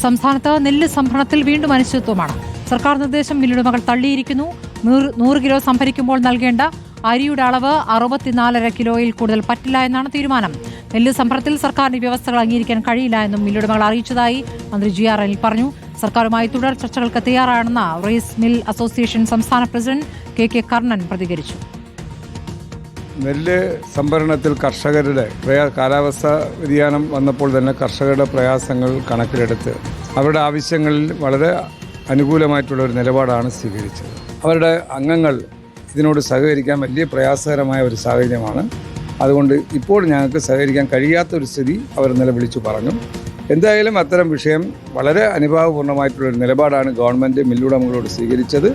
സംസ്ഥാനത്ത് നെല്ല് സംഭരണത്തിൽ വീണ്ടും അനിശ്ചിതത്വമാണ്. സർക്കാർ നിർദ്ദേശം മില്ലുടമകൾ തള്ളിയിരിക്കുന്നു. നൂറ് നൂറ് കിലോ സംഭരിക്കുമ്പോൾ നൽകേണ്ട അരിയുടെ അളവ് അറുപത്തിനാലര കിലോയിൽ കൂടുതൽ പറ്റില്ല എന്നാണ് തീരുമാനം. നെല്ല് സംഭരണത്തിൽ സർക്കാരിന്റെ വ്യവസ്ഥകൾ അംഗീകരിക്കാൻ കഴിയില്ല എന്നും മില്ലുടമകൾ അറിയിച്ചതായി മന്ത്രി ജി ആർ അനിൽ പറഞ്ഞു. സർക്കാരുമായി തുടർ ചർച്ചകൾക്ക് തയ്യാറാണെന്ന് റൈസ് മിൽ അസോസിയേഷൻ സംസ്ഥാന പ്രസിഡന്റ് കെ കെ കർണൻ പ്രതികരിച്ചു. നെല്ല് സംഭരണത്തിൽ കർഷകരുടെ പ്രയാ കാലാവസ്ഥ വ്യതിയാനം വന്നപ്പോൾ തന്നെ കർഷകരുടെ പ്രയാസങ്ങൾ കണക്കിലെടുത്ത് അവരുടെ ആവശ്യങ്ങളിൽ വളരെ അനുകൂലമായിട്ടുള്ള ഒരു നിലപാടാണ് സ്വീകരിച്ചത്. അവരുടെ അംഗങ്ങൾ ഇതിനോട് സഹകരിക്കാൻ വലിയ പ്രയാസകരമായ ഒരു സാഹചര്യമാണ്. അതുകൊണ്ട് ഇപ്പോൾ ഞങ്ങൾക്ക് സഹകരിക്കാൻ കഴിയാത്ത ഒരു സ്ഥിതി അവർ ഇന്നലെ വിളിച്ചു പറഞ്ഞു. എന്തായാലും അത്തരം വിഷയം വളരെ അനുഭാവപൂർണമായിട്ടുള്ള ഒരു നിലപാടാണ് ഗവൺമെന്റ് മില്ലുടമകളോട് സ്വീകരിച്ചത്.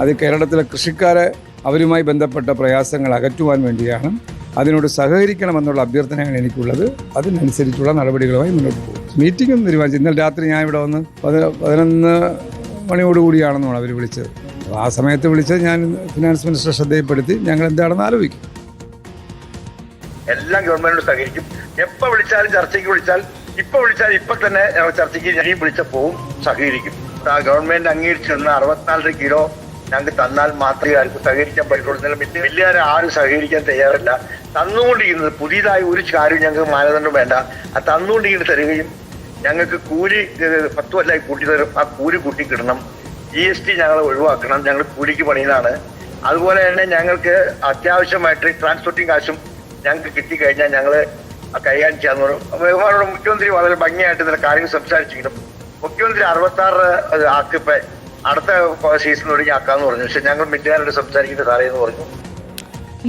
അത് കേരളത്തിലെ കൃഷിക്കാരെ അവരുമായി ബന്ധപ്പെട്ട പ്രയാസങ്ങൾ അകറ്റുവാൻ വേണ്ടിയാണ് അതിനോട് സഹകരിക്കണമെന്നുള്ള അഭ്യർത്ഥനയാണ് എനിക്കുള്ളത്. അതിനനുസരിച്ചുള്ള നടപടികളുമായി മുന്നോട്ട് പോകും. മീറ്റിംഗ് ഒന്നും തീരുമാനിച്ചു ഇന്നലെ രാത്രി ഞാൻ ഇവിടെ വന്ന് പതി- പതിനൊന്ന് മണിയോടുകൂടിയാണെന്നാണ് അവർ വിളിച്ചത്. ആ സമയത്ത് വിളിച്ചത് ഞാൻ ഫിനാൻസ് മിനിസ്റ്റർ ശ്രദ്ധയിൽപ്പെടുത്തി ഞങ്ങൾ എന്താണെന്ന് ആലോചിക്കും. എല്ലാം ഗവൺമെന്റിനോട് സഹകരിക്കും. എപ്പോ വിളിച്ചാലും ചർച്ചയ്ക്ക് വിളിച്ചാൽ ഇപ്പൊ വിളിച്ചാൽ ഇപ്പൊ തന്നെ ചർച്ചയ്ക്ക് ഞാൻ വിളിച്ച പോവും സഹകരിക്കും ഗവൺമെന്റ് അംഗീകരിച്ചിരുന്ന അറുപത്തിനാല് കിലോ ഞങ്ങൾക്ക് തന്നാൽ മാത്രമേ ആർക്കും സഹകരിക്കാൻ പറ്റുള്ളൂ എന്നാലും വലിയ ആരും സഹകരിക്കാൻ തയ്യാറല്ല. തന്നുകൊണ്ടിരിക്കുന്നത് പുതിയതായി ഒരു കാര്യം ഞങ്ങൾക്ക് മാനദണ്ഡം വേണ്ട. ആ തന്നുകൊണ്ടിരിക്കുന്നത് തരികയും ഞങ്ങൾക്ക് കൂലി പത്ത് കൊല്ലമായി കൂട്ടി തരും ആ കൂലി കൂട്ടി കിട്ടണം. ജി എസ് ടി ഞങ്ങൾ ഒഴിവാക്കണം. ഞങ്ങൾ കൂലിക്ക് പണിയുന്നതാണ്. അതുപോലെ തന്നെ ഞങ്ങൾക്ക് അത്യാവശ്യമായിട്ട് ട്രാൻസ്പോർട്ടിങ് കാശും ഞങ്ങൾക്ക് കിട്ടിക്കഴിഞ്ഞാൽ ഞങ്ങൾ കൈകാര്യം ചെയ്യാന്ന് പറഞ്ഞു ബഹുമാനോട് മുഖ്യമന്ത്രി വളരെ ഭംഗിയായിട്ട് ഇതിന്റെ കാര്യങ്ങൾ സംസാരിച്ചെങ്കിലും മുഖ്യമന്ത്രി അറുപത്തി ആറ് ആക്കിപ്പോ അടുത്ത സീസൺ ഒഴിഞ്ഞ് ആക്കാന്ന് പറഞ്ഞു. പക്ഷെ ഞങ്ങൾ മിറ്റുകാരോട് സംസാരിക്കുന്ന സാറേ എന്ന് പറഞ്ഞു.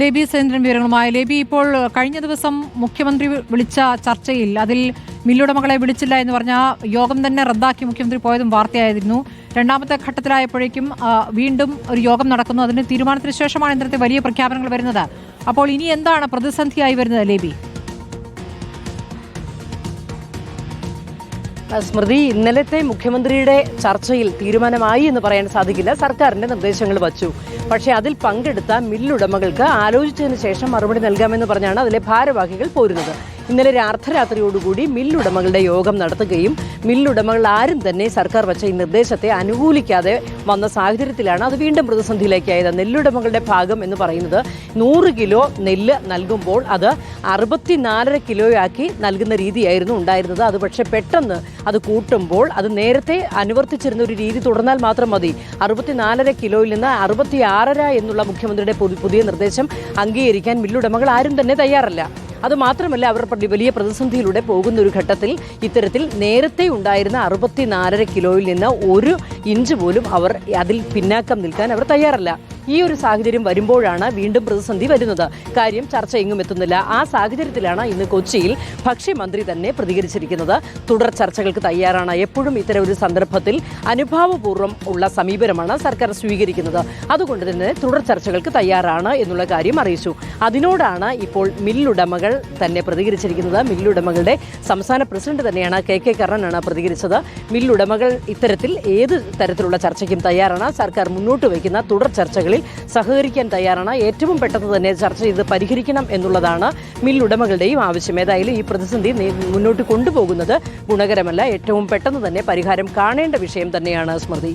ലേബി സുരേന്ദ്രൻ വിവരങ്ങളുമായി. ലേബി ഇപ്പോൾ കഴിഞ്ഞ ദിവസം മുഖ്യമന്ത്രി വിളിച്ച ചർച്ചയിൽ അതിൽ മില്ലുടമകളെ വിളിച്ചില്ല എന്ന് പറഞ്ഞ യോഗം തന്നെ റദ്ദാക്കി മുഖ്യമന്ത്രി പോയതും വാർത്തയായിരുന്നു. രണ്ടാമത്തെ ഘട്ടത്തിലായപ്പോഴേക്കും വീണ്ടും ഒരു യോഗം നടക്കുന്നു. അതിന് തീരുമാനത്തിന് ശേഷമാണ് ഇന്നത്തെ വലിയ പ്രഖ്യാപനങ്ങൾ വരുന്നത്. അപ്പോൾ ഇനി എന്താണ് പ്രതിസന്ധിയായി വരുന്നത് ലേബി? സ്മൃതി ഇന്നലത്തെ മുഖ്യമന്ത്രിയുടെ ചർച്ചയിൽ തീരുമാനമായി എന്ന് പറയാൻ സാധിക്കില്ല. സർക്കാരിന്റെ നിർദ്ദേശങ്ങൾ വച്ചു. പക്ഷേ അതിൽ പങ്കെടുത്ത മില്ലുടമകൾക്ക് ആലോചിച്ചതിന് ശേഷം മറുപടി നൽകാമെന്ന് പറഞ്ഞാണ് അതിലെ ഭാരവാഹികൾ പോരുന്നത്. ഇന്നലെ അർദ്ധരാത്രിയോടുകൂടി മില്ലുടമകളുടെ യോഗം നടത്തുകയും മില്ലുടമകൾ ആരും തന്നെ സർക്കാർ വച്ച ഈ നിർദ്ദേശത്തെ അനുകൂലിക്കാതെ വന്ന സാഹചര്യത്തിലാണ് അത് വീണ്ടും പ്രതിസന്ധിയിലേക്കായത്. നെല്ലുടമകളുടെ ഭാഗം എന്ന് പറയുന്നത് നൂറ് കിലോ നെല്ല് നൽകുമ്പോൾ അത് അറുപത്തിനാലര കിലോയാക്കി നൽകുന്ന രീതിയായിരുന്നു ഉണ്ടായിരുന്നത്. അത് പക്ഷേ പെട്ടെന്ന് അത് കൂട്ടുമ്പോൾ അത് നേരത്തെ അനുവർത്തിച്ചിരുന്ന ഒരു രീതി തുടർന്നാൽ മാത്രം മതി. അറുപത്തിനാലര കിലോയിൽ നിന്ന് അറുപത്തിയാറര എന്നുള്ള മുഖ്യമന്ത്രിയുടെ പുതിയ നിർദ്ദേശം അംഗീകരിക്കാൻ മില്ലുടമകൾ ആരും തന്നെ തയ്യാറല്ല. അത് മാത്രമല്ല അവർ വലിയ പ്രതിസന്ധിയിലൂടെ പോകുന്ന ഒരു ഘട്ടത്തിൽ ഇത്തരത്തിൽ നേരത്തെ ഉണ്ടായിരുന്ന അറുപത്തിനാലര കിലോയിൽ നിന്ന് ഒരു ഇഞ്ച് പോലും അവർ അതിൽ പിന്നാക്കം നിൽക്കാൻ അവർ തയ്യാറല്ല. ഈ ഒരു സാഹചര്യം വരുമ്പോഴാണ് വീണ്ടും പ്രതിസന്ധി വരുന്നത്. കാര്യം ചർച്ച എങ്ങും എത്തുന്നില്ല. ആ സാഹചര്യത്തിലാണ് ഇന്ന് കൊച്ചിയിൽ ഭക്ഷ്യമന്ത്രി തന്നെ പ്രതികരിച്ചിരിക്കുന്നത്. തുടർ ചർച്ചകൾക്ക് തയ്യാറാണ്. എപ്പോഴും ഇത്തരം ഒരു സന്ദർഭത്തിൽ അനുഭാവപൂർവം ഉള്ള സമീപനമാണ് സർക്കാർ സ്വീകരിക്കുന്നത്. അതുകൊണ്ട് തന്നെ തുടർ ചർച്ചകൾക്ക് തയ്യാറാണ് എന്നുള്ള കാര്യം അറിയിച്ചു. അതിനോടാണ് ഇപ്പോൾ മില്ലുടമകൾ തന്നെ പ്രതികരിച്ചിരിക്കുന്നത്. മില്ലുടമകളുടെ സംസ്ഥാന പ്രസിഡന്റ് തന്നെയാണ് കെ കെ കർണനാണ് പ്രതികരിച്ചത്. മില്ലുടമകൾ ഇത്തരത്തിൽ ഏത് തരത്തിലുള്ള ചർച്ചയ്ക്കും തയ്യാറാണ്. സർക്കാർ മുന്നോട്ട് വയ്ക്കുന്ന തുടർ ചർച്ചകളിൽ സഹകരിക്കാൻ തയ്യാറാണ്. ഏറ്റവും പെട്ടെന്ന് തന്നെ ചർച്ച ചെയ്ത് പരിഹരിക്കണം എന്നുള്ളതാണ് മില്ലുടമകളുടെയും ആവശ്യം. ഏതായാലും ഈ പ്രതിസന്ധി മുന്നോട്ട് കൊണ്ടുപോകുന്നത് ഗുണകരമല്ല. ഏറ്റവും പെട്ടെന്ന് തന്നെ പരിഹാരം കാണേണ്ട വിഷയം തന്നെയാണ് സ്മൃതി.